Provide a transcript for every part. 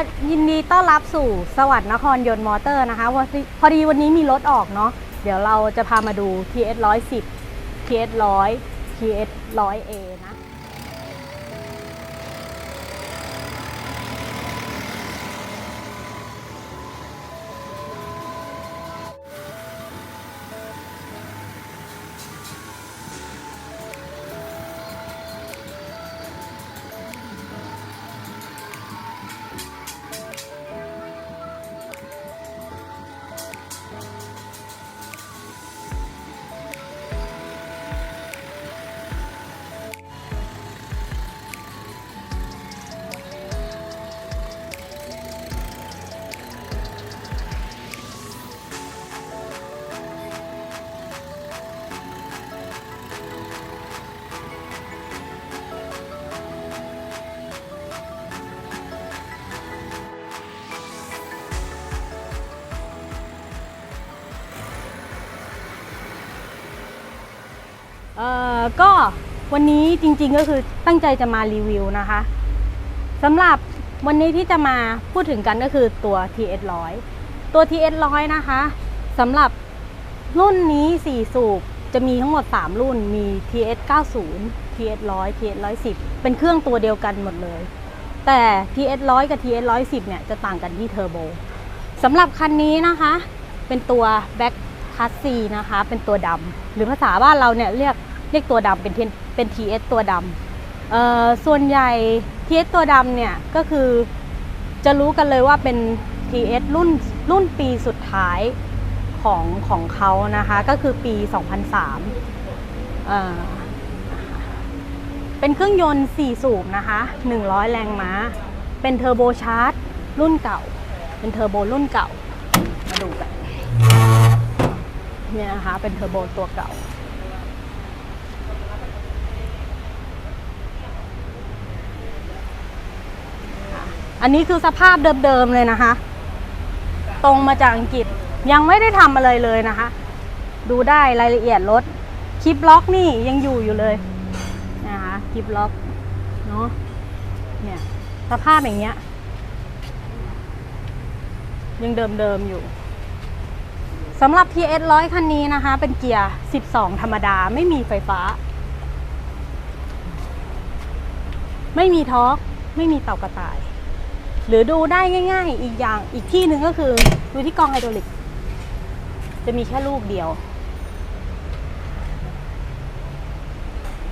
วันยินดีต้อนรับสู่สวัสดิ์นครยนต์มอเตอร์นะคะว่าพอดีวันนี้มีรถออกเนาะเดี๋ยวเราจะพามาดู TS 110 TS 100 TS 100A นะ เอ่อก็วันนี้จริงๆก็คือตั้งใจจะมารีวิวนะคะสำหรับวันนี้ที่จะมาพูดถึงกันก็คือตัว TS 100 ตัว TS 100 นะคะสำหรับรุ่นนี้ 4 สูบจะมีทั้งหมด 3 รุ่นมี TS 90 TS 100 TS 110 เป็นเครื่องตัวเดียวกันหมดเลย แต่ TS 100 กับ TS 110 เนี่ยจะต่างกันที่เทอร์โบสำหรับคันนี้นะคะ เป็นตัว Back c a s s i นะคะ เป็นตัวดำหรือภาษาบ้านเราเนี่ยเรียก เรียกตัวดำเป็นเป็น TS ตัวดำเอ่อส่วนใหญ่ TS ตัวดำเนี่ยก็คือจะรู้กันเลยว่าเป็น TS รุ่นรุ่นปีสุดท้ายของของเขานะคะ ก็คือปี 2003เอ่อเป็นเครื่องยนต์ 4 สูบนะคะ 100 แรงม้า เป็นเทอร์โบชาร์จรุ่นเก่า เป็นเทอร์โบรุ่นเก่า มาดูกันเนี่ยนะคะ เป็นเทอร์โบตัวเก่า อันนี้คือสภาพเดิมๆเลยนะคะ ตรงมาจากอังกฤษยังไม่ได้ทำอะไรเลยนะคะ ดูได้รายละเอียดรถคลิปล็อกนี่ยังอยู่อยู่เลยนะคะคลิปล็อกเนาะเนี่ยสภาพอย่างเงี้ย ยังเดิมๆอยู่สำหรับ TS 100 คันนี้นะคะ เป็นเกียร์ 12 ธรรมดาไม่มีไฟฟ้า ไม่มีทอร์กไม่มีเต่ากระต่าย หรือดูได้ง่าย ๆ อีกอย่างอีกที่หนึ่งก็คือดูที่กองไฮดรอลิก จะมีแค่ลูกเดียว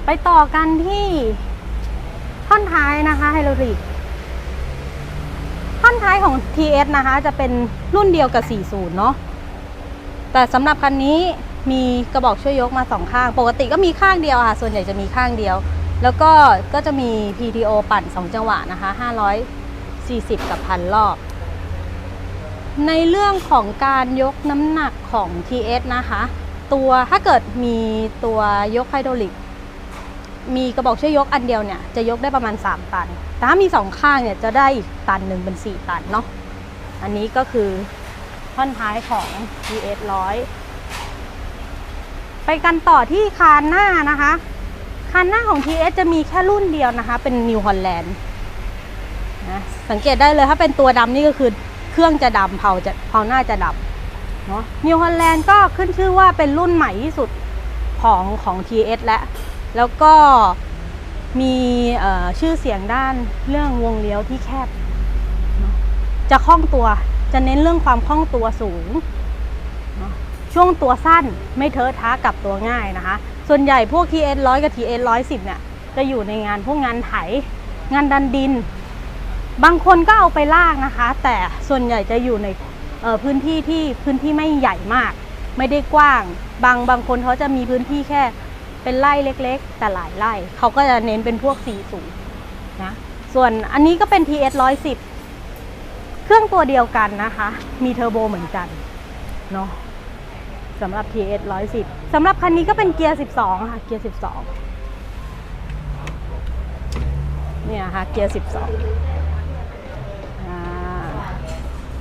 ไปต่อกันที่ท่อนท้ายนะคะไฮดรอลิก ท่อนท้ายของ TS นะคะ จะเป็นรุ่นเดียวกับ 40 เนาะแต่สำหรับคันนี้มีกระบอกช่วยยกมาสองข้าง ปกติก็มีข้างเดียวค่ะ ส่วนใหญ่จะมีข้างเดียว แล้วก็ก็จะมี PTO ปั่น 2 จังหวะนะคะ 40 กับพันรอบ ในเรื่องของการยกน้ำหนักของ TS นะคะ ตัวถ้าเกิดมีตัวยกไฮดรอลิก มีกระบอกช่วยยกอันเดียวเนี่ย จะยกได้ประมาณ 3 ตัน แต่ถ้ามี 2 ข้างเนี่ย จะได้อีกตันหนึ่งเป็น 4 ตันเนาะอันนี้ก็คือท่อนท้ายของ TS 100 ไปกันต่อที่คานหน้านะคะคานหน้าของ TS จะมีแค่รุ่นเดียวนะคะ เป็น New Holland นะสังเกตได้เลยถ้าเป็นตัวดำนี่ก็คือเครื่องจะดำเผาจะเผาหน้าจะดำเนาะ New Holland ก็ขึ้นชื่อว่าเป็นรุ่นใหม่ที่สุดของของ TS และ แล้วก็มีชื่อเสียงด้านเรื่องวงเลี้ยวที่แคบ จะคล่องตัวจะเน้นเรื่องความคล่องตัวสูง ช่วงตัวสั้นไม่เทอะท้ากลับตัวง่ายนะคะ ส่วนใหญ่พวก TS 100 กับ TS 110 เนี่ย จะอยู่ในงานพวกงานไถ งานดันดิน บางคนก็เอาไปลากนะคะ แต่ส่วนใหญ่จะอยู่ในพื้นที่ที่พื้นที่ไม่ใหญ่มาก ไม่ได้กว้าง บางบางคนเขาจะมีพื้นที่แค่เป็นไร่เล็ก ๆ แต่หลายไร่เขาก็จะเน้นเป็นพวกสีสูงนะส่วนอันนี้ก็เป็น TS 110 เครื่องตัวเดียวกันนะคะ มีเทอร์โบเหมือนกันเนาะสำหรับ TS 110สำหรับคันนี้ก็เป็นเกียร์ 12 ค่ะ เกียร์ 12 เนี่ยค่ะ เกียร์ 12อ่า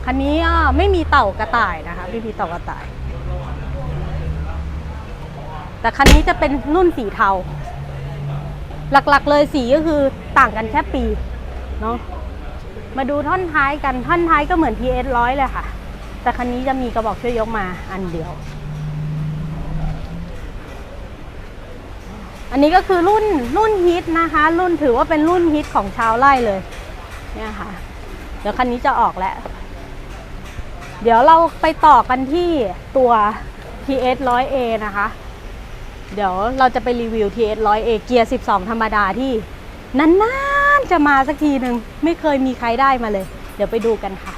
คันนี้ไม่มีเต่ากระต่ายนะคะไม่มีเต่ากระต่าย แต่คันนี้จะเป็นรุ่นสีเทา หลักๆเลยสีก็คือต่างกันแค่ปีเนาะมาดูท่อนท้ายกันท่อนท้ายก็เหมือน TS ร้อยเลยค่ะ แต่คันนี้จะมีกระบอกช่วยยกมาอันเดียว อันนี้ก็คือรุ่นรุ่นฮิตนะคะ รุ่นถือว่าเป็นรุ่นฮิตของชาวไร่เลย เนี่ยค่ะ เดี๋ยวคันนี้จะออกแล้ว เดี๋ยวเราไปต่อกันที่ตัว TS 100A นะคะ เดี๋ยวเราจะไปรีวิว TS 100A เกียร์ 12 ธรรมดาที่นานๆจะมาสักทีหนึ่งไม่เคยมีใครได้มาเลย เดี๋ยวไปดูกันค่ะ